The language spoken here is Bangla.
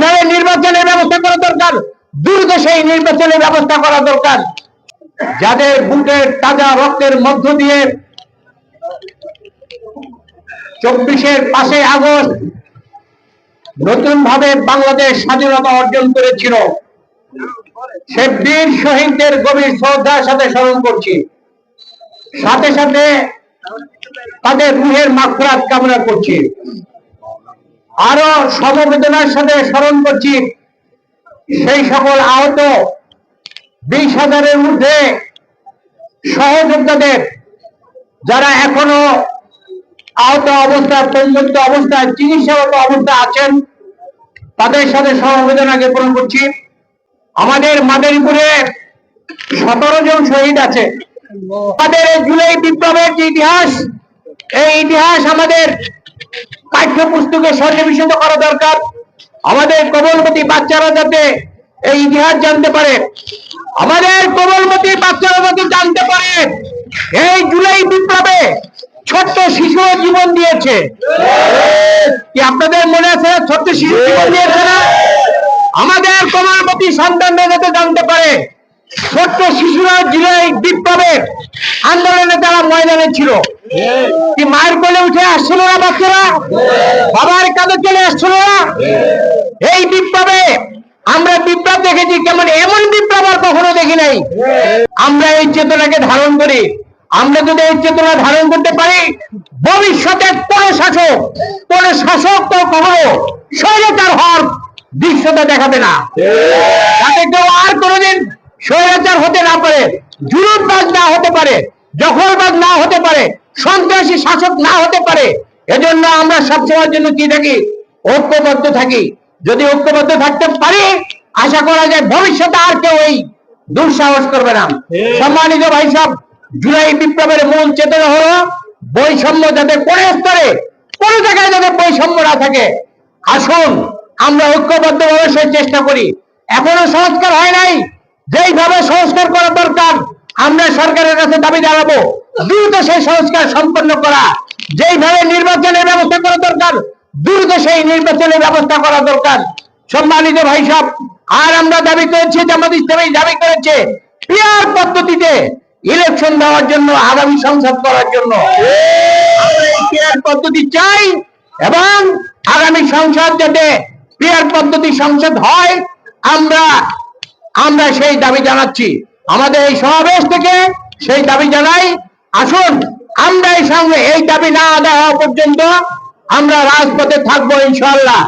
যেইভাবে নির্বাচনের ব্যবস্থা করা দরকার। দ্রুত সেই নির্বাচনের ব্যবস্থা করা দরকার। যাদের বুকের তাজা রক্তের মধ্য দিয়ে চব্বিশের পাশে আগস্ট নতুন ভাবে বাংলাদেশ স্বাধীনতা অর্জন করেছিল। সে বীর শহীদদের গভীর শ্রদ্ধার সাথে স্মরণ করছি। সাথে সাথে তাদের রুহের মাফরাত কামনা করছি। আরও সমবেদনার সাথে স্মরণ করছি, সেই সকল আহত বিশ হাজারের মধ্যে সহযোদ্ধাদের, যারা এখনও আহত অবস্থায় পঙ্গুত্ব অবস্থায় চিকিৎসাগত অবস্থা আছেন, তাদের সাথে সমবেদনা জ্ঞাপন করছি। আমাদের মাদারীপুরে সতেরো জন শহীদ আছে। আমাদের জুলাই বিপ্লবের যে ইতিহাস, এই ইতিহাস আমাদের পাঠ্যপুস্তকে সন্নিবেশিত করা দরকার। আমাদের কোমলমতি বাচ্চারা যাতে এই ইতিহাস জানতে পারে। আমাদের কোমলমতি বাচ্চারা যাতে জানতে পারে, এই জুলাই বিপ্লবে ছোট্ট শিশু জীবন দিয়েছে। আপনাদের মনে আছে ছোট্ট শিশু জীবন দিয়েছে না? আমাদের কোমলমতি সন্তানরা যাতে জানতে পারে, ছোট্ট শিশুরা জুলাই বিপ্লবে আন্দোলনে তারা ময়দানে ছিল। কি উঠে আসছিল না বাচ্চারা? বাবার কাঁধে চলে আসছিল না? এই বিপ্লবে আমরা বিপ্লব দেখেছি, কেমন এমন বিপ্লব আর কখনো দেখি নাই। আমরা এই চেতনাকে ধারণ করি। আমরা যদি এই চেতনা ধারণ করতে পারি ভবিষ্যতে কোন শাসক কোন শাসক তো কখনো স্বৈরাচার হওয়ার দৃশ্যটা দেখাবে না। যাতে কেউ আর কোনোদিন স্বৈরাচার হতে না পারে, জুলুমবাজ না হতে পারে দখলবাজ না হতে পারে সন্ত্রাসী শাসক না হতে পারে। এজন্য আমরা সবসময়ের জন্য কি থাকি? ঐক্যবদ্ধ থাকি। যদি ঐক্যবদ্ধ থাকতে পারি আশা করা যায় ভবিষ্যতে আর কেউ এই দুঃসাহস করবে না। সম্মানিত ভাই সব জুলাই বিপ্লবের মূল চেতনা হলো বৈষম্য যাতে কোন স্তরে কোন জায়গায় যাতে বৈষম্য না থাকে। আসুন আমরা ঐক্যবদ্ধ ভাবে সেই চেষ্টা করি। এখনও সংস্কার হয় নাই। যেইভাবে সংস্কার করা দরকার আমরা সরকারের কাছে দাবি জানাব। দ্রুত সেই সংস্কার সম্পন্ন করা। যেইভাবে নির্বাচনের ব্যবস্থা করা দরকার দ্রুত সেই নির্বাচনের ব্যবস্থা করা দরকার। সম্মানিত ভাই সব আর আমরা দাবি করেছি, জামাত ইসলামী দাবি করেছে পিয়ার পদ্ধতিতে ইলেকশন দেওয়ার জন্য, আগামী সংসদ করার জন্য। পিয়ার পদ্ধতি চাই এবং আগামী সংসদ যাতে পিয়ার পদ্ধতি সংসদ হয়, আমরা আমরা সেই দাবি জানাচ্ছি। আমাদের এই সমাবেশ থেকে সেই দাবি জানাই আসুন আমরা এই সঙ্গে এই দাবি না আদায় হওয়া পর্যন্ত আমরা রাজপথে থাকব ইনশাল্লাহ